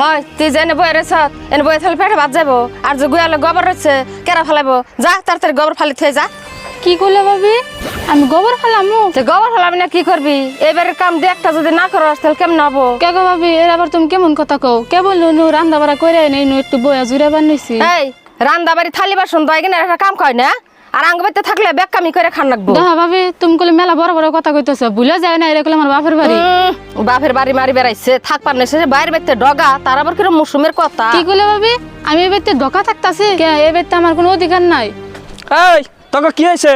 হয় তুই যে এনে বয়ে রেছ এনে বয়ে থাকলে পেটে ভাত যাব আর যে গুয়ালে গোবর রয়েছে কেরা ফেলাবো যা তাড়াতাড়ি গোবর ফালি থয়ে যা। কি করলে ভাবি? আমি গোবর ফেলামু? তুই গোবর ফেলাবি না কি করবি? এবারে কাম দু একটা যদি না করস তাহলে কেমন হব? কে গো ভাবি এর আবার তুমি কেমন কথা কও? কেবল নু রান্না বাড়া করে নেই নু একটু বয়া জুড়ে বানিয়েছি এই রান্দা বাড়ি থালি বাসন তো এখানে একটা কাম কয় না। আর আঙ্গ বাড়িতে থাকলে বেকামি করে খান লাগবো দেখা ভাবি তুমি কলে মেলা বড় বড় কথা কইতেছ ভুলে যায় না এরকম আমার বাপের বাড়ি। বাপের বাড়ি মারি বেড়াইছে থাকবার নেই সে বাইরে বেতে ডগা তার আবার কিরম মৌসুমের কথা। কি করলে ভাবি আমি এই বাড়িতে ধোকা থাকতাছি কে এই বাড়িতে আমার কোনো অধিকার নাই। এই তোকে কি হয়েছে?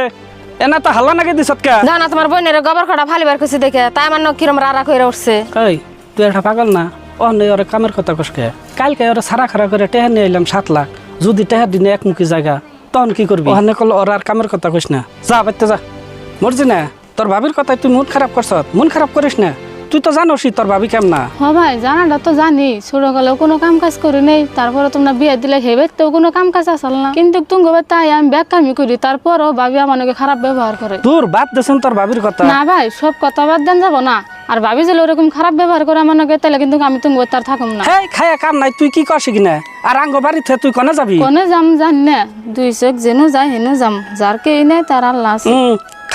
এনা তো হাল্লা নাকি দিছত কে? জানা তোমার বোনের গোবর খড়া ফালিবার খুশি দেখে তাই আমার কিরম রারা করে উঠছে। এই তুই একটা পাগল না? নেই ওরে কামের কথা কসকে কালকে ওরা সারা খারা করে টেহার নিয়ে এলাম সাত লাখ যদি টেহার দিনে একমুখী জায়গা। তখন কি করবি? ওখানে কল ওর আর কামের কথা কইস না। যা বাইতে যা। মরজি না। তোর ভাবির কথায় তুই মন খারাপ করছ মন খারাপ করিস না। তুই তো জানোসই তোর ভাবি কেমন। হ ভাই জানাটা তো জানি। ছোটকালেও কোনো কাম কাজ করি নেই তারপরে তোমরা বিয়ে দিলে হে বাড়িতেও কোনো কাম কাজ আসল না। কিন্তু তুমি তাই আমি ব্যাগ কামি করি তারপরও ভাবি আমাকে খারাপ ব্যবহার করে। তোর বাদ দেছেন তোর ভাবির কথা। না ভাই সব কথা বাদ দেন যাব না। আর ভাবি যে ওরকম খারাপ ব্যবহার করে আমার নাকি তাহলে কিন্তু আমি তুমি তার থাকুম না। হ্যাঁ খায়া কাম নাই তুই কি করছি কিনা আর আঙ্গ বাড়িতে তুই কনে যাবি? কোনে যাম জান না দুই চোখ যেনু যাই হেনু যাম। যার কে নেই তার আল্লাহ আছে।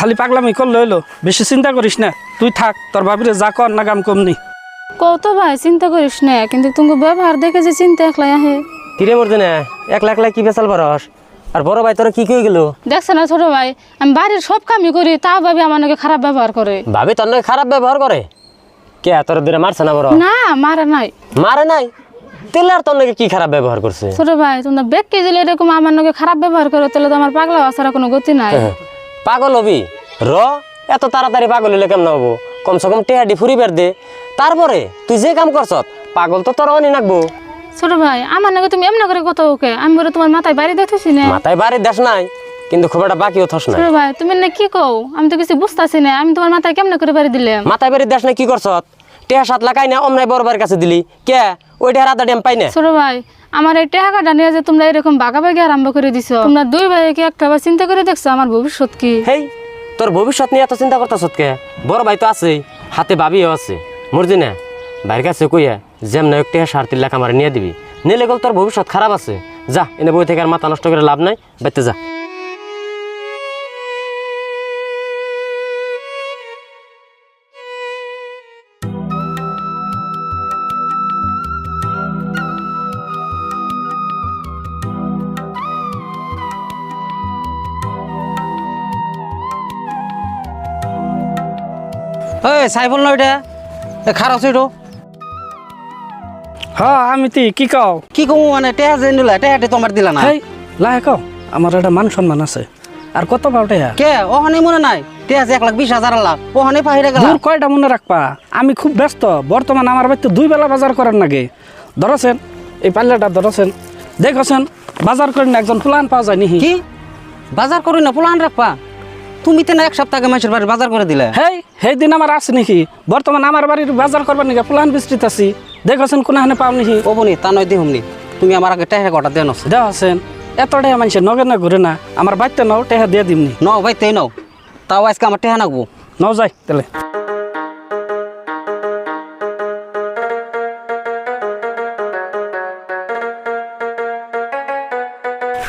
খালি পাগলামি করলে হইল। বেশি চিন্তা করিস না। তুই থাক তোর ভাবিরে যা কর না কাম কমনি। কত ভাই চিন্তা করিস না কিন্তু তুমি ব্যবহার দেখে যে চিন্তা একলাই আহে। কিরে মরতে না একলা একলা কি বেসাল পারস আর বড় ভাই তোরা কি কই গেল? দেখছে না ছোট ভাই আমি বাড়ির সব কামই করি তাও ভাবি আমার নাকি খারাপ ব্যবহার করে। ভাবি তোর নাকি খারাপ ব্যবহার করে? কে তোর দূরে মারছে না বড় না মারা নাই। মারে নাই? তেলে আর তোর নাকি কি খারাপ ব্যবহার করছে? ছোট ভাই তোমরা বেগ কে দিলে এরকম আমার নাকি খারাপ ব্যবহার করো তাহলে তো আমার পাগলা আসার কোনো গতি নাই। পাগল হবি? র এত তাড়াতাড়ি পাগল হইলে কেমন হব? কমসে কম টেহাডি ফুরিবার দে। তারপরে তুই যে কাম করছ পাগল তো তোর অনি নাকবো ছোট ভাই আমার নাকি তুমি এমন করে কত ওকে আমি বলে তোমার মাথায় বাড়ি দেখতেছি না। মাথায় বাড়ির দেশ নাই কিন্তু খুব একটা বাকিও থস নাই। ছোট ভাই তুমি না কি কও? আমি তো কিছু বুঝতেছি না আমি তোমার মাথায় কেমন করে বাড়ি দিলাম? মাথায় বাড়ির দেশ নাই কি করছ? টেহা সাত লাগাই না অমনাই বড় কাছে দিলি। কে? ড্যাম পাই না ছোট ভাই আমার এই টাকাটা নিয়ে যে তোমরা এরকম বাগাবাগি আরম্ভ করে দিছো। তোমরা দুই ভাইকে একটা বার চিন্তা করে দেখছ আমার ভবিষ্যৎ কি। হেই তোর ভবিষ্যৎ নিয়ে এত চিন্তা করতেছ কে? বড় ভাই তো আছে হাতে ভাবিও আছে। মরজি না। ভাইয়ের কাছে কইয়া যেমন একটা সার তিন লাখ আমার নিয়ে দিবি। নিলে গেল তোর ভবিষ্যৎ খারাপ আছে। যা এনে বই থেকে আর মাথা নষ্ট করে লাভ নাই বাইতে যা। ওই সাইফুল না ওইটা? খারাপ ওইটো হ্যাঁ আমি তুই কি কও? কি কমু মানে টেহা যে নিলা টেহাটি তোমার দিলা না। হেই লাহে কও আমার একটা মান সম্মান আছে। আর কত পাওটে কে ওখানে মনে নাই? টেহা যে এক লাখ বিশ হাজার লাখ ওখানে পাহিরে গেল। দূর কয়টা মনে রাখবা? আমি খুব ব্যস্ত বর্তমান আমার বাড়িতে দুই বেলা বাজার করেন নাকি ধরেছেন এই পাল্লাটা ধরেছেন। দেখছেন বাজার করেন একজন ফুলান পাওয়া যায় নিহি। কি? বাজার করি না পুলান রাখবা? তুমি তো না এক সপ্তাহে মানুষের বাড়ি বাজার করে দিলে। হেই সেই দিন আমার আছে নাকি? বর্তমান আমার বাড়ির বাজার করবার নাকি ফুলান বিস্তৃত আছি। দেখছেন কোনখানে পাও নিহি ও বনি তা নয় দিহুমনি তুমি আমার আগে টেহা কটা দেন দেখছেন এত টেহা মানুষের নগে না ঘুরে না। আমার বাড়িতে নাও টেহা দিয়ে দিমনি ন। ভাই তেই নাও। তাও আজকে আমার টেহা নাকবো। নাও যাই তাহলে।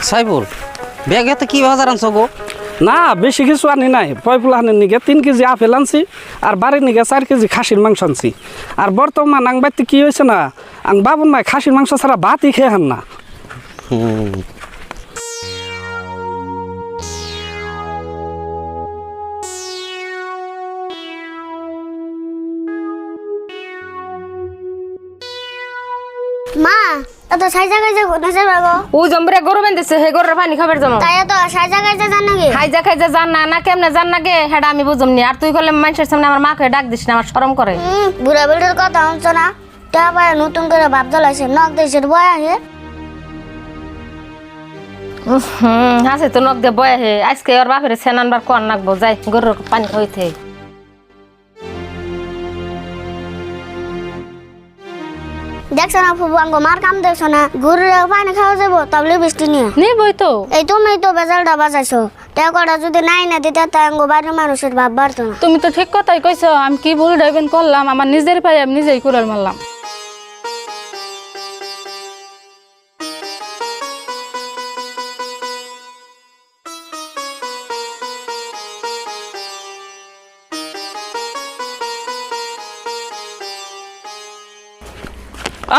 সাইফুল ব্যাগে তো কি বাজার আনছো গো? না, বেশি কিছু আনি নাই। পয় ফুলাহানের নিগে তিন কেজি আপেল আনছি, আর বাড়ির নিগে চার কেজি খাসির মাংস আনছি। আর বর্তমান আং বাড়িতে কি হয়েছে না, আং বাবুন মাই খাসির মাংস ছাড়া ভাতই খেয়ে হান না। মা এত সাই জায়গায় যে ঘুরতে যাবে গো ও জম্বরে গরু বেঁধেছে হে গরুর পানি খাবার জমা তাই তো সাই জায়গায় যে জান নাকি? খাইজা খাইজা জান না না কেমনে জান না গে হেডা আমি বুঝমনি আর তুই করলে মানুষের সামনে আমার মাকে ডাক দিস না আমার শরম করে। বুড়া বুড়ির কথা শুনছ না? টা পায়ে নতুন করে ভাব জ্বলাইছে নক দিয়েছে বয় আহে। হুম আছে তো নখ দিয়ে বয়ে হে আজকে ওর বাপের সেনানবার কর নাকবো যাই গরুর পানি হইতে দেখছ না ফুবু আঙ্গ মার কাম দেখছ না গরুর পানি খাওয়া যাব তাবলে বৃষ্টি নিয়ে। নিবই তো। এই তুমি তো বেজালটা বাজাইছো। তে কটা যদি নাই না দিতে তাই আঙ্গ বাড়ির মানুষের ভাব বাড়তো না তুমি তো ঠিক কথাই কইছো আমি কি ভুল ড্রাইভিং করলাম আমার নিজের পায়ে আমি নিজেই কুড়াল মারলাম।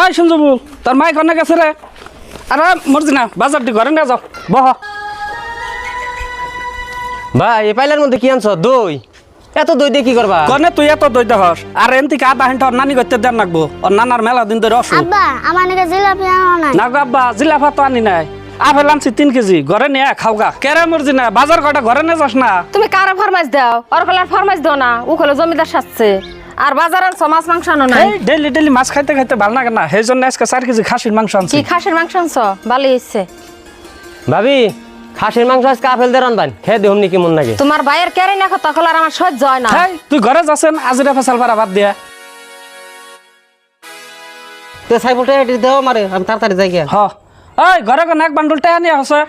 আই সঞ্জুবুল তোর মাই কনে গেছে রে? আরে মরজি না বাজার দি ঘরে নিয়ে যাও বহ। ভাই এই পাইলার মধ্যে কি আনছ? দই। এত দই দিয়ে কি করবা? কনে তুই এত দইতে হস আর কা নানি করতে দেন লাগবো? ওর নানার মেলা দিন ধরে অসুখ। আব্বা আমার নাকি জিলাপি আনো নাই। না গো আব্বা জিলাফা তো আনি নাই। আপেল আনছি তিন কেজি ঘরে নিয়ে খাও গা কেরে মরজি না বাজার কটা ঘরে নিয়ে যাস না? তুমি কারে ফরমাইশ দাও? ওর কলার ফরমাইশ দাও না ও কলে জমিদার সাজছে। আর বাজার আনছো মাছ মাংস আনো নাই? এই ডেলি ডেলি মাছ খাইতে খাইতে ভালো লাগে না। সেই জন্য আজকে চার কেজি খাসির মাংস আনছি। কি খাসির মাংস আনছো? ভালোই হচ্ছে ভাবি খাসির মাংস আজকে আপেল দিয়ে রানবান খেয়ে দেহম নাকি মন লাগে তোমার ভাইয়ের কেরে না কথা কলার আমার সহ্য হয় না। তুই ঘরে যাচ্ছেন আজিরা ফেসাল পারা বাদ দিয়া। তো সাইফুলটা এটি দেও মারে আমি তাড়াতাড়ি যাই গিয়া। হ। ওই ঘরে কোন এক বান্ডুল টাকা নিয়ে হসে।